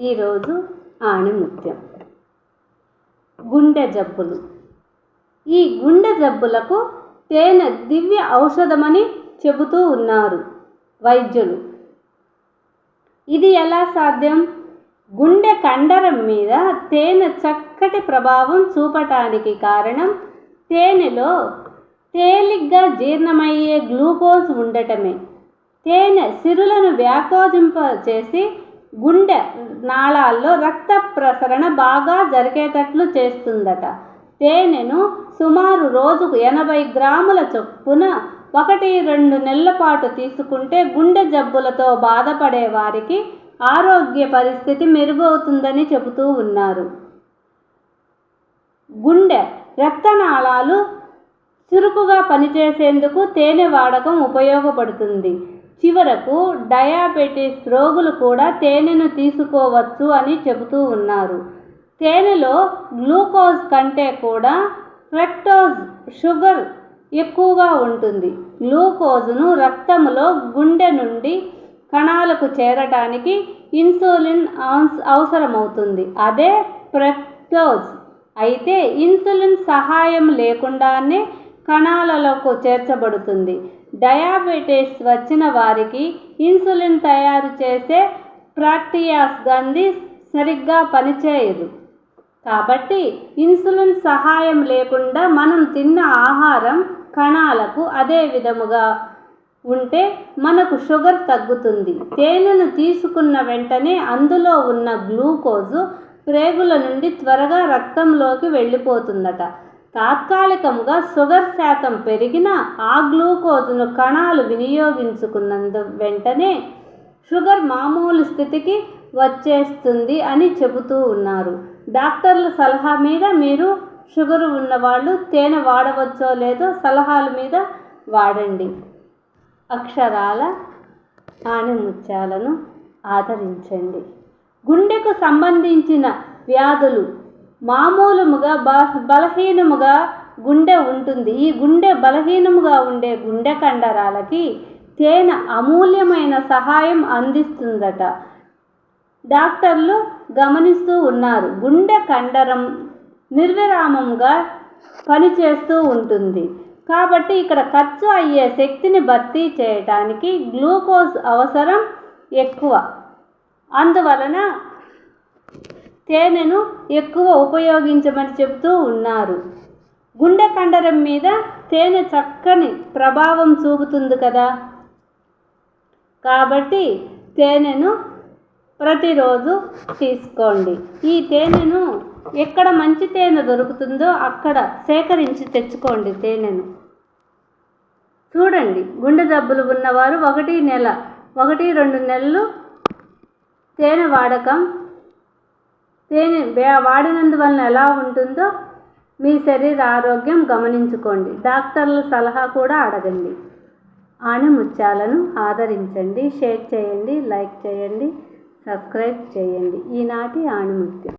ఈరోజు ఆణిముత్యం. గుండె జబ్బులు. ఈ గుండె జబ్బులకు తేనె దివ్య ఔషధమని చెబుతూ ఉన్నారు వైద్యులు. ఇది ఎలా సాధ్యం? గుండె కండరం మీద తేనె చక్కటి ప్రభావం చూపటానికి కారణం తేనెలో తేలిగ్గా జీర్ణమయ్యే గ్లూకోజ్ ఉండటమే. తేనె సిరులను వ్యాకోజింప చేసి గుండె నాళాల్లో రక్త ప్రసరణ బాగా జరిగేటట్లు చేస్తుందట. తేనెను సుమారు రోజుకు ఎనభై గ్రాముల చొప్పున ఒకటి రెండు నెలల పాటు తీసుకుంటే గుండె జబ్బులతో బాధపడే వారికి ఆరోగ్య పరిస్థితి మెరుగవుతుందని చెబుతూ ఉన్నారు. గుండె రక్తనాళాలు చురుకుగా పనిచేసేందుకు తేనె వాడకం ఉపయోగపడుతుంది. చివరకు డయాబెటీస్ రోగులు కూడా తేనెను తీసుకోవచ్చు అని చెబుతూ ఉన్నారు. తేనెలో గ్లూకోజ్ కంటే కూడా ఫ్రెక్టోజ్ షుగర్ ఎక్కువగా ఉంటుంది. గ్లూకోజ్ను రక్తంలో గుండె నుండి కణాలకు చేరటానికి ఇన్సులిన్ అవసరమవుతుంది. అదే ప్రెక్టోజ్ అయితే ఇన్సులిన్ సహాయం లేకుండానే కణాలలోకి చేర్చబడుతుంది. డయాబెటీస్ వచ్చిన వారికి ఇన్సులిన్ తయారు చేసే ప్రాక్టియాస్ గంది సరిగ్గా పనిచేయదు. కాబట్టి ఇన్సులిన్ సహాయం లేకుండా మనం తిన్న ఆహారం కణాలకు అదే విధముగా ఉంటే మనకు షుగర్ తగ్గుతుంది. తేనెను తీసుకున్న వెంటనే అందులో ఉన్న గ్లూకోజు ప్రేగుల నుండి త్వరగా రక్తంలోకి వెళ్ళిపోతుందట. తాత్కాలికంగా షుగర్ శాతం పెరిగిన ఆ గ్లూకోజ్ను కణాలు వినియోగించుకున్నందు వెంటనే షుగర్ మామూలు స్థితికి వచ్చేస్తుంది అని చెబుతూ ఉన్నారు. డాక్టర్ల సలహా మీద మీరు షుగర్ ఉన్నవాళ్ళు తేనె వాడవచ్చో లేదో సలహాల మీద వాడండి. అక్షరాల ఆణిముత్యాలను ఆదరించండి. గుండెకు సంబంధించిన వ్యాధులు మామూలుముగా బ బలహీనముగా గుండె ఉంటుంది. ఈ గుండె బలహీనముగా ఉండే గుండె కండరాలకి తేనె అమూల్యమైన సహాయం అందిస్తుందట. డాక్టర్లు గమనిస్తూ ఉన్నారు. గుండె కండరం నిర్విరామంగా పనిచేస్తూ ఉంటుంది. కాబట్టి ఇక్కడ ఖర్చు అయ్యే శక్తిని భర్తీ చేయటానికి గ్లూకోజ్ అవసరం ఎక్కువ. అందువలన తేనెను ఎక్కువ ఉపయోగించమని చెబుతూ ఉన్నారు. గుండె కండరం మీద తేనె చక్కని ప్రభావం చూపుతుంది కదా. కాబట్టి తేనెను ప్రతిరోజు తీసుకోండి. ఈ తేనెను ఎక్కడ మంచి తేనె దొరుకుతుందో అక్కడ సేకరించి తెచ్చుకోండి తేనెను. చూడండి గుండె జబ్బులు ఉన్నవారు ఒకటి నెల ఒకటి రెండు నెలలు తేనె వాడకం తేనె వాడినందువలన ఎలా ఉంటుందో మీ శరీర ఆరోగ్యం గమనించుకోండి. డాక్టర్ల సలహా కూడా అడగండి. ఆణిముత్యాలను ఆదరించండి. షేర్ చేయండి. లైక్ చేయండి. సబ్స్క్రైబ్ చేయండి. ఈనాటి ఆణిముత్యం